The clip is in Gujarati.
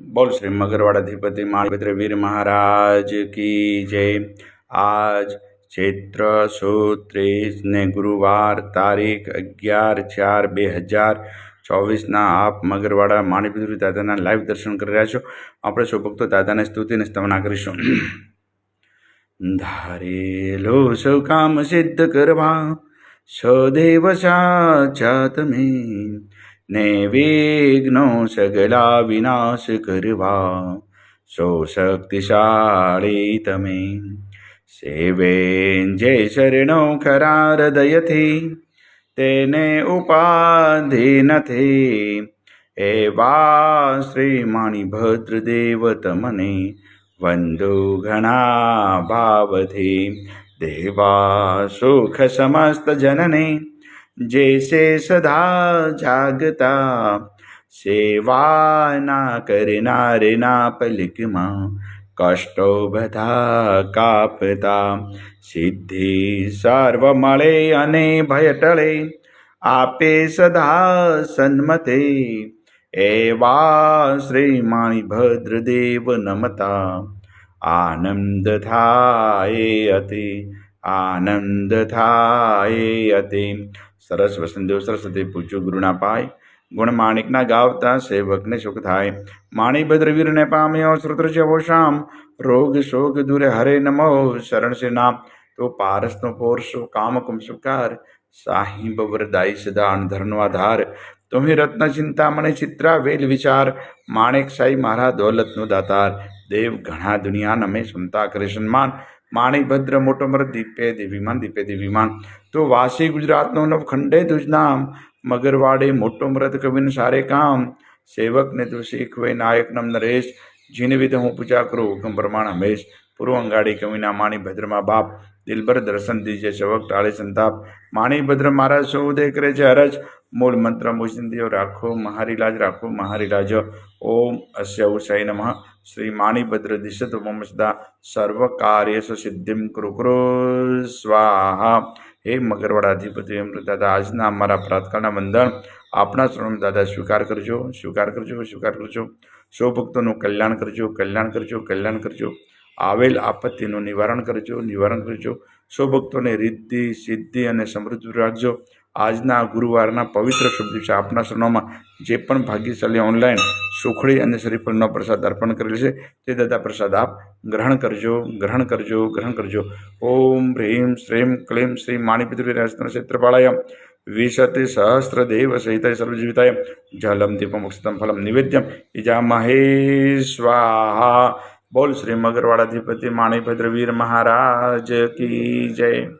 બોલ શ્રી મગરવાડાધિપતિ માણભદ્ર વીર મહારાજ કી જય. આજ ચૈત્ર સુદ ત્રીસ ને ગુરુવાર તારીખ અગિયાર ચાર બે હજાર ચોવીસના આપ મગરવાડા માણિપુર દાદાના લાઈવ દર્શન કરી રહ્યા છો. આપણે સૌભક્તો દાદાને સ્તુતિને સ્તવના કરીશું. ધારેલો સૌ કામ સિદ્ધ કરવા, સદેવ સાચા તમે ને વિઘ્નો સગલા વિનાશ કરવા. સો શક્તિશાળી તમે. સેવે જે શરણો ખરા હૃદયથી, તેને ઉપાધિ નથી. એવા શ્રી માણીભદ્ર ભદ્રદેવ તમને વંદુ ઘણા ભાવથી. દેવા સુખ સમસ્ત જનને જેસે સદા જાગતા સેવાના કરનારના પલકમાં કષ્ટો બધા કાપતા. સિદ્ધિ સર્વ મળે અને ભય ટળે, આપે સદા સન્મતે. એવા શ્રી માણી દેવ નમતા. આનંદ થાય અતિ આનંદ થાય અતિ. સરસ વસંતદેવ સરસ્વતી, પૂજ્યું ગુરુના પાય. ગુણ માણિકના ગાવતા સેવકને સુખ થાય. માણી ભદ્રવીરને પામ્યો શ્રુત્ર છે શામ રોગ શોક દૂરે હરે નમો શરણ છે નામ તો પારસનો પોરસો કામ કુમસુકાર સાહિબ વરદાઈ સદા અણધરનો આધાર. તુમ્હી રત્ન ચિંતામણે ચિત્રા વેલ વિચાર. માણેક સાઈ મારા દોલતનો દાતાર. દેવ ઘણા દુનિયા નમે સુનતા કરે સન્માન. માણી ભદ્ર મોટો મર દીપે દેવીમાન દીપે દેવીમાન. તો વાસી ગુજરાતનો નવ ખંડે તુજ નામ મગરવાડે મોટો મૃત કવિન સારે કામ સેવકને તું શીખવે નાયક નમ નરેશ. જીને વિધ હું પૂજા કરું, હુકમ પ્રમાણ હંમેશ પૂર્વ અંગાડી કવિના માણી ભદ્રમાં બાપ દિલબર દર્શન દીજે, શવક ટાળે સંતાપ. માણી ભદ્ર મારા સૌ કરે છે? હરજ. મૂળ મંત્ર મુચિંદીઓ રાખો મહારીલાજ રાખો મહારીલાજ. ઓમ અસ્ય ઉષય નમઃ. શ્રી માણીભદ્ર દિશત મમ સદા સર્વ કાર્ય સિદ્ધિમ કૃ કૃ સ્વાહા. હે મગરવાડા અધિપતિ એમ આજના અમારા પ્રાતકાળના બંધન આપણા ચરણમાં દાદા સ્વીકાર કરજો સ્વીકાર કરજો સ્વીકાર કરજો. સૌ ભક્તોનું કલ્યાણ કરજો કલ્યાણ કરજો કલ્યાણ કરજો. આવેલ આપત્તિનું નિવારણ કરજો નિવારણ કરજો. સૌ ભક્તોને રિદ્ધિ, સિદ્ધિ અને સમૃદ્ધિ રાખજો. આજના ગુરુવારના પવિત્ર શુભ દિવસે આપના શરણોમાં જે પણ ભાગ્યશાળી ઓનલાઈન સુખડી અને શ્રીફળનો પ્રસાદ અર્પણ કરેલ છે, તે દાદા પ્રસાદ આપ ગ્રહણ કરજો ગ્રહણ કરજો ગ્રહણ કરજો. ઓમ, હ્રીમ, શ્રીમ, ક્લીમ, શ્રી માણિપિતૃ ક્ષેત્રપાળાય વિશતિ સહસ્ર દેવ સહિત સર્વજીવિતાય જલમ દીપમોક્ષતમ ફલમ નિવેદ્યમ ઇજા મહેશ્વાહા બોલ શ્રી મગરવાડાધિપતિ માણીભદ્ર વીર મહારાજ કી જય